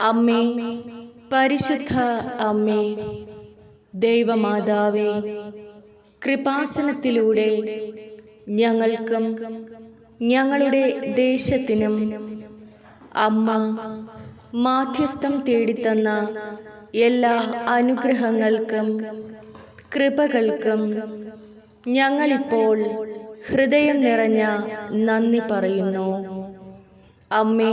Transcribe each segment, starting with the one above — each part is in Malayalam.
അമ്മേ പരിശുദ്ധ അമ്മേ ദൈവമാതാവേ കൃപാസനത്തിലൂടെ ഞങ്ങൾക്കും ഞങ്ങളുടെ ദേശത്തിനും അമ്മ മാധ്യസ്ഥം തേടിത്തന്ന എല്ലാ അനുഗ്രഹങ്ങൾക്കും കൃപകൾക്കും ഞങ്ങളിപ്പോൾ ഹൃദയം നിറഞ്ഞ നന്ദി പറയുന്നു. അമ്മേ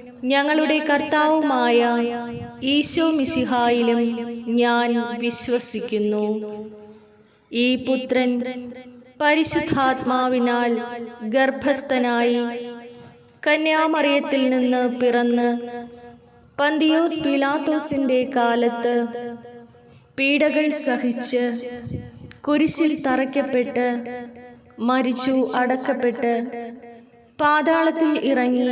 ഞങ്ങളുടെ കർത്താവുമായ ഈശോ മിശിഹായിലും ഞാൻ വിശ്വസിക്കുന്നു. ഈ പുത്രൻ പരിശുദ്ധാത്മാവിനാൽ ഗർഭസ്ഥനായി കന്യാമറിയത്തിൽ നിന്ന് പിറന്ന് പന്തിയോസ് പിലാത്തോസിന്റെ കാലത്ത് പീഡകൾ സഹിച്ച് കുരിശിൽ തറയ്ക്കപ്പെട്ട് മരിച്ചു അടക്കപ്പെട്ട് പാതാളത്തിൽ ഇറങ്ങി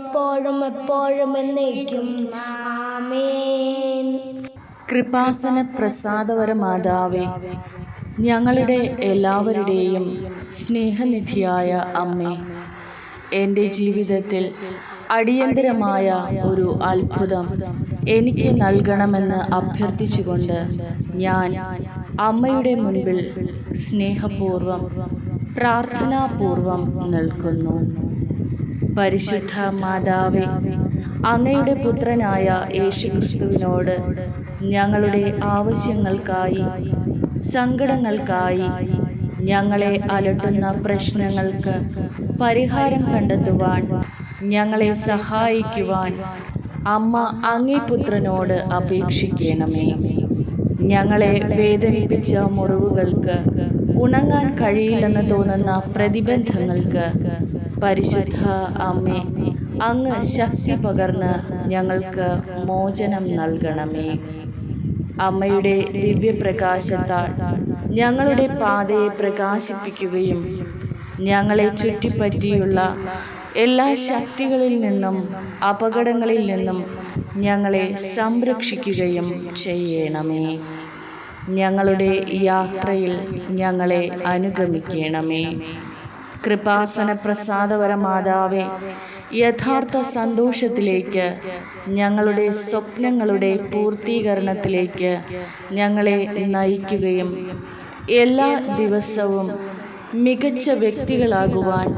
ഇപ്പോഴും എപ്പോഴും എന്നേക്കും. ആമേൻ. കൃപാസന പ്രസാദവര മാതാവേ ഞങ്ങളുടെ എല്ലാവരുടെയും സ്നേഹനിധിയായ അമ്മേ എന്റെ ജീവിതത്തിൽ അടിയന്തരമായ ഒരു അത്ഭുതം എനിക്ക് നൽകണമെന്ന് അഭ്യർത്ഥിച്ചുകൊണ്ട് ഞാൻ അമ്മയുടെ മുൻപിൽ സ്നേഹപൂർവം പ്രാർത്ഥനാപൂർവം നിൽക്കുന്നു. പരിശുദ്ധ മാതാവേ അങ്ങയുടെ പുത്രനായ യേശുക്രിസ്തുവിനോട് ഞങ്ങളുടെ ആവശ്യങ്ങൾക്കായി സങ്കടങ്ങൾക്കായി ഞങ്ങളെ അലട്ടുന്ന പ്രശ്നങ്ങൾക്ക് പരിഹാരം കണ്ടെത്തുവാൻ ഞങ്ങളെ സഹായിക്കുവാൻ അമ്മ അങ്ങേ പുത്രനോട് അപേക്ഷിക്കണമേ. ഞങ്ങളെ വേദനിപ്പിച്ച മുറിവുകൾക്ക് ഉണങ്ങാൻ കഴിയില്ലെന്ന് തോന്നുന്ന പ്രതിബന്ധങ്ങൾക്ക് പരിശുദ്ധ അമ്മേ അങ്ങ് ശക്തി പകർന്ന് ഞങ്ങൾക്ക് മോചനം നൽകണമേ. അമ്മയുടെ ദിവ്യപ്രകാശത്താൽ ഞങ്ങളുടെ പാതയെ പ്രകാശിപ്പിക്കുകയും ഞങ്ങളെ ചുറ്റിപ്പറ്റിയുള്ള എല്ലാ ശക്തികളിൽ നിന്നും അപകടങ്ങളിൽ നിന്നും ഞങ്ങളെ സംരക്ഷിക്കുകയും ചെയ്യണമേ. ഞങ്ങളുടെ യാത്രയിൽ ഞങ്ങളെ അനുഗമിക്കണമേ. കൃപാസന പ്രസാദവര മാതാവേ യഥാർത്ഥ സന്തോഷത്തിലേക്ക് ഞങ്ങളുടെ സ്വപ്നങ്ങളുടെ പൂർത്തീകരണത്തിലേക്ക് ഞങ്ങളെ നയിക്കുകയും എല്ലാ ദിവസവും മികച്ച വ്യക്തികളാകുവാൻ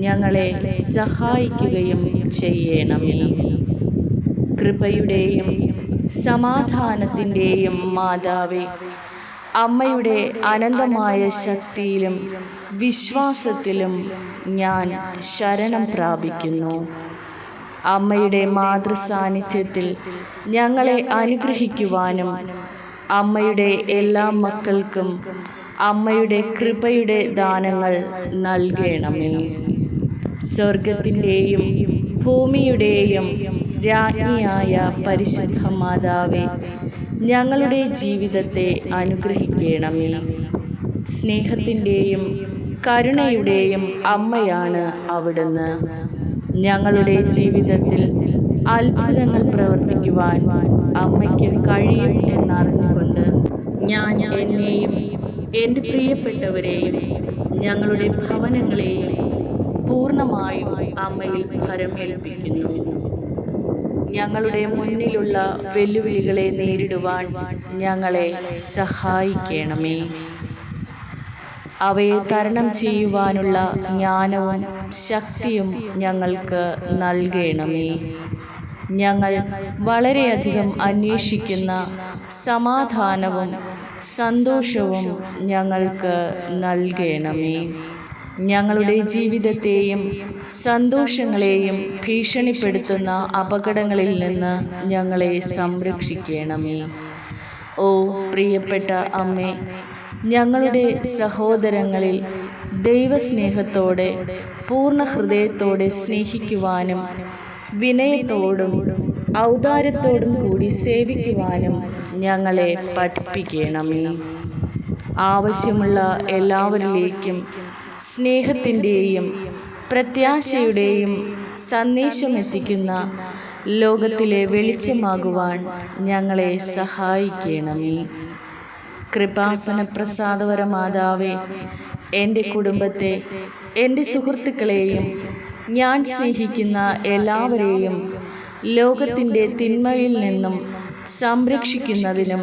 ഞങ്ങളെ സഹായിക്കുകയും ചെയ്യണമേ. കൃപയുടെയും സമാധാനത്തിന്റെയും മാതാവേ അമ്മയുടെ അനന്തമായ ശക്തിയിലും വിശ്വാസത്തിലും ഞാൻ ശരണം പ്രാപിക്കുന്നു. അമ്മയുടെ മാതൃസാന്നിധ്യത്തിൽ ഞങ്ങളെ അനുഗ്രഹിക്കുവാനും അമ്മയുടെ എല്ലാ മക്കൾക്കും അമ്മയുടെ കൃപയുടെ ദാനങ്ങൾ നൽകണമേ. സ്വർഗത്തിന്റെയും ഭൂമിയുടെയും രാജ്ഞിയായ പരിശുദ്ധ മാതാവേ ഞങ്ങളുടെ ജീവിതത്തെ അനുഗ്രഹിക്കണമേ. സ്നേഹത്തിന്റെയും കരുണയുടെയും അമ്മയാണ് അവിടുന്ന്. ഞങ്ങളുടെ ജീവിതത്തിൽ അത്ഭുതങ്ങൾ പ്രവർത്തിക്കുവാൻ അമ്മയ്ക്ക് കഴിയും എന്നറിഞ്ഞുകൊണ്ട് ഞാൻ എന്നെയും എന്റെ പ്രിയപ്പെട്ടവരെയും ഞങ്ങളുടെ ഭവനങ്ങളെയും പൂർണമായും അമ്മയിൽ ഭരമേൽപ്പിക്കുന്നു. ഞങ്ങളുടെ മുന്നിലുള്ള വെല്ലുവിളികളെ നേരിടുവാൻ ഞങ്ങളെ സഹായിക്കണമേ. അവയെ തരണം ചെയ്യുവാനുള്ള ജ്ഞാനവും ശക്തിയും ഞങ്ങൾക്ക് നൽകണമേ. ഞങ്ങൾ വളരെയധികം അന്വേഷിക്കുന്ന സമാധാനവും സന്തോഷവും ഞങ്ങൾക്ക് നൽകണമേ. ഞങ്ങളുടെ ജീവിതത്തെയും സന്തോഷങ്ങളെയും ഭീഷണിപ്പെടുത്തുന്ന അപകടങ്ങളിൽ നിന്ന് ഞങ്ങളെ സംരക്ഷിക്കണമേ. ഓ പ്രിയപ്പെട്ട അമ്മേ ഞങ്ങളുടെ സഹോദരങ്ങളിൽ ദൈവസ്നേഹത്തോടെ പൂർണ ഹൃദയത്തോടെ സ്നേഹിക്കുവാനും വിനയത്തോടും ഔദാര്യത്തോടും കൂടി സേവിക്കുവാനും ഞങ്ങളെ പഠിപ്പിക്കണമേ. ആവശ്യമുള്ള എല്ലാവരിലേക്കും സ്നേഹത്തിന്റെയും പ്രത്യാശയുടെയും സന്ദേശം എത്തിക്കുന്ന ലോകത്തിലെ വെളിച്ചമാകുവാൻ ഞങ്ങളെ സഹായിക്കണമേ. കൃപാസന പ്രസാദവര മാതാവേ എന്റെ കുടുംബത്തെ എന്റെ സുഹൃത്തുക്കളെയും ഞാൻ സ്നേഹിക്കുന്ന എല്ലാവരെയും ലോകത്തിന്റെ തിന്മയിൽ നിന്നും സംരക്ഷിക്കുന്നതിനും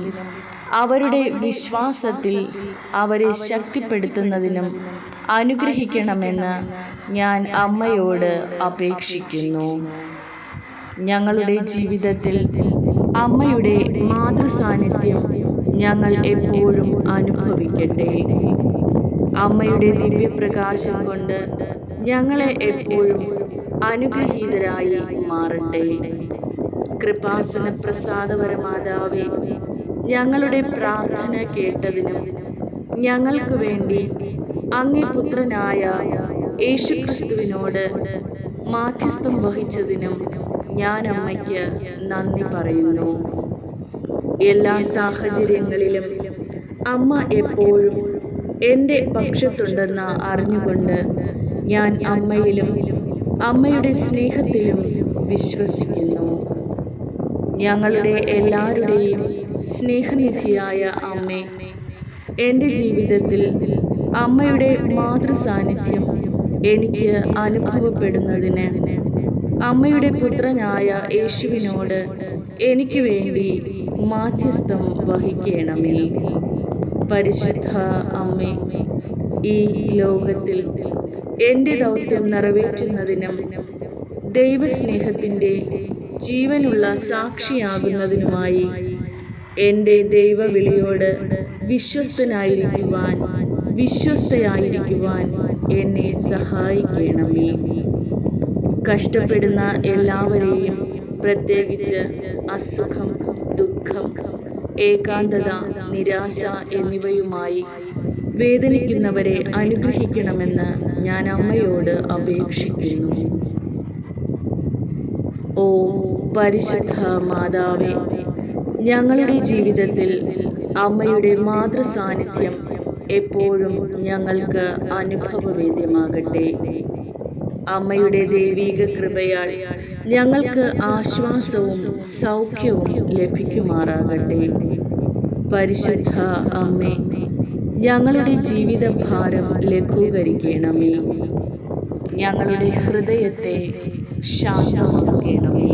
അവരുടെ വിശ്വാസത്തിൽ അവരെ ശക്തിപ്പെടുത്തുന്നതിനും അനുഗ്രഹിക്കണമെന്ന് ഞാൻ അമ്മയോട് അപേക്ഷിക്കുന്നു. ഞങ്ങളുടെ ജീവിതത്തിൽ അമ്മയുടെ മാതൃസാന്നിധ്യം ഞങ്ങൾ എപ്പോഴും അനുഭവിക്കട്ടെ. അമ്മയുടെ ദിവ്യപ്രകാശം കൊണ്ട് ഞങ്ങളെ എപ്പോഴും അനുഗ്രഹീതരായി മാറട്ടെ. കൃപാസന പ്രസാദപരമാതാവേ ഞങ്ങളുടെ പ്രാർത്ഥന കേട്ടതിനും ഞങ്ങൾക്ക് വേണ്ടി അങ്ങേ പുത്രനായ യേശുക്രിസ്തുവിനോട് മാധ്യസ്ഥം വഹിച്ചതിനും ഞാൻ അമ്മയ്ക്ക് നന്ദി പറയുന്നു. എല്ലാ സാഹചര്യങ്ങളിലും അമ്മ എപ്പോഴും എന്റെ പക്ഷത്തുണ്ടെന്ന് അറിഞ്ഞുകൊണ്ട് ഞാൻ അമ്മയിലും അമ്മയുടെ സ്നേഹത്തിലും വിശ്വസിക്കുന്നു. ഞങ്ങളുടെ എല്ലാവരുടെയും സ്നേഹനിധിയായ അമ്മേ എന്റെ ജീവിതത്തിൽ അമ്മയുടെ മാതൃസാന്നിധ്യം എനിക്ക് അനുഭവപ്പെടുന്നതിന് അമ്മയുടെ പുത്രനായ യേശുവിനോട് എനിക്ക് വേണ്ടി മാധ്യസ്ഥം വഹിക്കണമേ. പരിശുദ്ധ അമ്മേ ഈ ലോകത്തിൽ എന്റെ ദൗത്യം നിറവേറ്റുന്നതിനും ദൈവസ്നേഹത്തിന്റെ ജീവനുള്ള സാക്ഷിയാകുന്നതിനുമായി എന്റെ ദൈവവിളിയോട് വിശ്വസ്തനായിരിക്കുവാൻ വിശ്വസ്തയായിരിക്കുവാൻ എന്നെ സഹായിക്കണമേ. കഷ്ടപ്പെടുന്ന എല്ലാവരെയും പ്രത്യേകിച്ച് അസുഖം ദുഃഖം ഏകാന്തത നിരാശ എന്നിവയുമായി വേദനിക്കുന്നവരെ അനുഗ്രഹിക്കണമെന്ന് ഞാൻ അമ്മയോട് അപേക്ഷിക്കുന്നു. ഓ പരിശുദ്ധ മാതാവേ ഞങ്ങളുടെ ജീവിതത്തിൽ അമ്മയുടെ മാതൃസാന്നിധ്യം എപ്പോഴും ഞങ്ങൾക്ക് അനുഭവവേദ്യമാകട്ടെ. അമ്മയുടെ ദൈവീക കൃപയാൽ ഞങ്ങൾക്ക് ആശ്വാസവും സൗഖ്യവും ലഭിക്കുമാറാകട്ടെ. പരിശുദ്ധ അമ്മേ ഞങ്ങളുടെ ജീവിത ഭാരം ലഘൂകരിക്കണമേ. ഞങ്ങളുടെ ഹൃദയത്തെ ശാന്തമാക്കണമേ.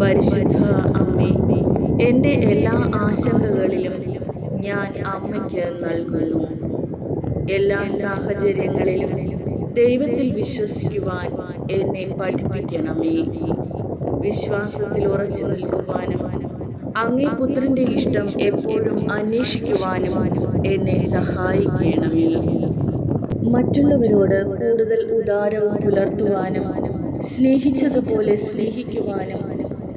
പരിശുദ്ധ അമ്മേ എന്റെ എല്ലാ ആശങ്കകളിലും ഞാൻ അമ്മയ്ക്ക് നൽകുന്നു. എല്ലാ സാഹചര്യങ്ങളിലും ദൈവത്തിൽ വിശ്വസിക്കുവാൻ എന്നെ പഠിപ്പിക്കണമേ. വിശ്വാസത്തിൽ ഉറച്ചു നിൽക്കുവാനും അങ്ങേ പുത്രന്റെ ഇഷ്ടം എപ്പോഴും അന്വേഷിക്കുവാനും എന്നെ സഹായിക്കണമേ. മറ്റുള്ളവരോട് കൂടുതൽ ഉദാരവും പുലർത്തുവാനും സ്നേഹിച്ചതുപോലെ സ്നേഹിക്കുവാനും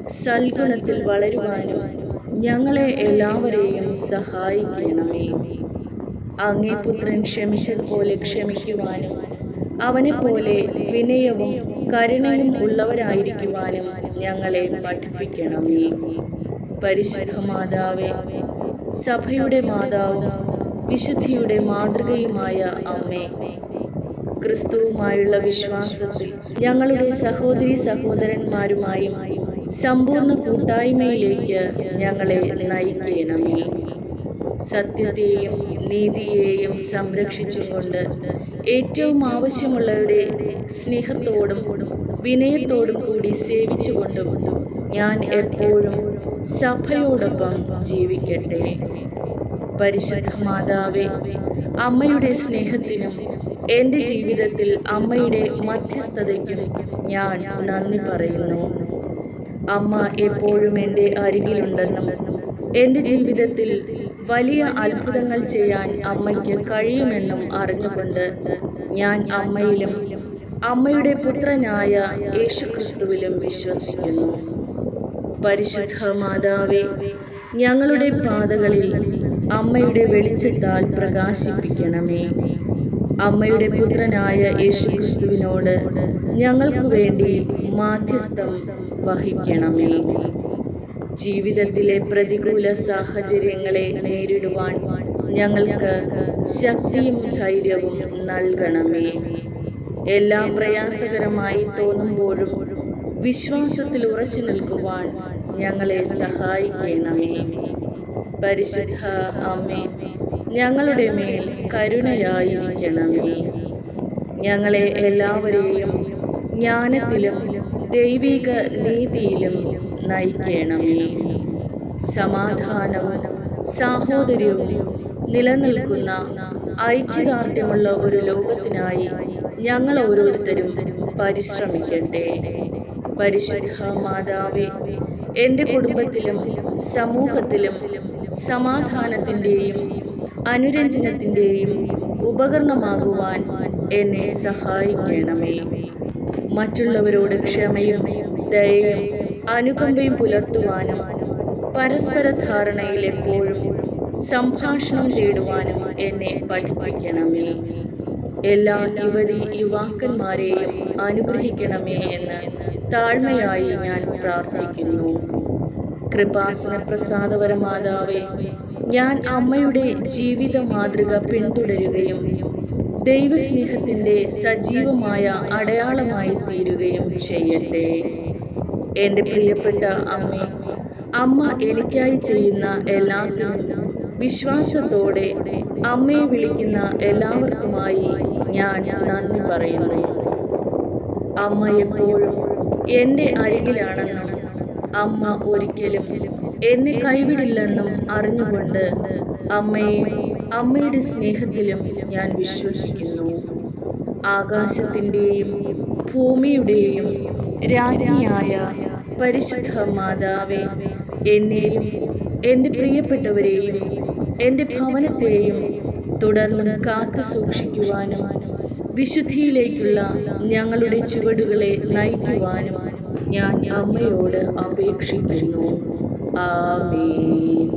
സൽഗുണത്തിൽ വളരുവാനും ഞങ്ങളെ എല്ലാവരെയും സഹായിക്കണമേ. അങ്ങേ പുത്രൻ ക്ഷമിച്ചതുപോലെ ക്ഷമിക്കുവാനും അവനെപ്പോലെ വിനയവും കരുണയും ഉള്ളവരായിരിക്കുവാനും ഞങ്ങളെ പഠിപ്പിക്കണമേ. പരിശുദ്ധ മാതാവേ സഭയുടെ മാതാവും വിശുദ്ധിയുടെ മാതൃകയുമായ അമ്മേ ക്രിസ്തുവുമായുള്ള വിശ്വാസത്തിൽ ഞങ്ങളുടെ സഹോദരി സഹോദരന്മാരുമായും സമ്പൂർണ കൂട്ടായ്മയിലേക്ക് ഞങ്ങളെ നയിക്കണമേ. സത്യത്തെയും നീതിയെയും സംരക്ഷിച്ചുകൊണ്ട് ഏറ്റവും ആവശ്യമുള്ളവരുടെ സ്നേഹത്തോടും വിനയത്തോടും കൂടി സേവിച്ചുകൊണ്ടും ഞാൻ എപ്പോഴും സഭയോടൊപ്പം ജീവിക്കട്ടെ. പരിശുദ്ധ മാതാവേ അമ്മയുടെ സ്നേഹത്തിനും എന്റെ ജീവിതത്തിൽ അമ്മയുടെ മധ്യസ്ഥതയ്ക്കും ഞാൻ നന്ദി പറയുന്നു. അമ്മ എപ്പോഴും എന്റെ അരികിലുണ്ടെന്നും എന്റെ ജീവിതത്തിൽ വലിയ അത്ഭുതങ്ങൾ ചെയ്യാൻ അമ്മയ്ക്ക് കഴിയുമെന്നും അറിഞ്ഞുകൊണ്ട് ഞാൻ അമ്മയിലും അമ്മയുടെ പുത്രനായ യേശുക്രിസ്തുവിലും വിശ്വസിക്കുന്നു. പരിശുദ്ധ മാതാവേ ഞങ്ങളുടെ പാതകളിൽ അമ്മയുടെ വെളിച്ചത്താൽ പ്രകാശിപ്പിക്കണമേ. അമ്മയുടെ പുത്രനായ യേശുക്രിസ്തുവിനോട് ഞങ്ങൾക്ക് വേണ്ടി മാധ്യസ്ഥം വഹിക്കണമേ. ജീവിതത്തിലെ പ്രതികൂല സാഹചര്യങ്ങളെ നേരിടുവാൻ ഞങ്ങൾക്ക് ശക്തിയും ധൈര്യവും നൽകണമേ. എല്ലാം പ്രയാസകരമായി തോന്നുമ്പോഴും വിശ്വാസത്തിൽ ഉറച്ചു നിൽക്കുവാൻ ഞങ്ങളെ സഹായിക്കണമേ. പരിശുദ്ധ അമ്മേ ഞങ്ങളുടെ മേൽ കരുണയായിരിക്കണമേ. ഞങ്ങളെ എല്ലാവരെയും ജ്ഞാനത്തിലും ദൈവിക നീതിയിലും നയിക്കണമേ. സമാധാനവും സാഹോദര്യവും നിലനിൽക്കുന്ന ഐക്യദാർഢ്യമുള്ള ഒരു ലോകത്തിനായി ഞങ്ങൾ ഓരോരുത്തരും പരിശ്രമിക്കട്ടെ. പരിശുദ്ധ മാതാവേ എന്റെ കുടുംബത്തിലും സമൂഹത്തിലും സമാധാനത്തിന്റെയും അനുരഞ്ജനത്തിന്റെയും ഉപകരണമാകുവാൻ എന്നെ സഹായിക്കണമേ. മറ്റുള്ളവരോട് ക്ഷമയും ദയയും അനുകമ്പയും പുലർത്തുവാനും പരസ്പര ധാരണയിൽ എപ്പോഴും സംഭാഷണം തേടുവാനും എന്നെ പഠിപ്പിക്കണമേ. എല്ലാ യുവതി യുവാക്കന്മാരെയും അനുഗ്രഹിക്കണമേ എന്ന് താഴ്മയായി ഞാൻ പ്രാർത്ഥിക്കുന്നു. കൃപാസന പ്രസാദപര മാതാവേ ഞാൻ അമ്മയുടെ ജീവിത മാതൃക പിന്തുടരുകയും ദൈവസ്നേഹത്തിന്റെ സജീവമായ അടയാളമായി തീരുകയും ചെയ്യട്ടെ. എന്റെ പ്രിയപ്പെട്ട അമ്മ അമ്മ എനിക്കായി ചെയ്യുന്ന എല്ലാത്തിനും വിശ്വാസത്തോടെ അമ്മയെ വിളിക്കുന്ന എല്ലാവർക്കുമായി ഞാൻ നന്ദി പറയുന്നു. അമ്മ എപ്പോഴും എന്റെ അരികിലാണെന്നും അമ്മ ഒരിക്കലും എന്നെ കൈവിടില്ലെന്നും അറിഞ്ഞുകൊണ്ട് അമ്മയെ അമ്മയുടെ സ്നേഹത്തിലും ഞാൻ വിശ്വസിക്കുന്നു. ആകാശത്തിന്റെയും ഭൂമിയുടെയും രാജ്ഞിയായ പരിശുദ്ധ മാതാവെ എന്നെയും എന്റെ പ്രിയപ്പെട്ടവരെയും എന്റെ ഭവനത്തെയും തുടർന്നും കാത്തു സൂക്ഷിക്കുവാനും വിശുദ്ധിയിലേക്കുള്ള ഞങ്ങളുടെ ചുവടുകളെ നയിക്കുവാനും ഞാൻ അമ്മയോട് അപേക്ഷിക്കുന്നു. ആമേൻ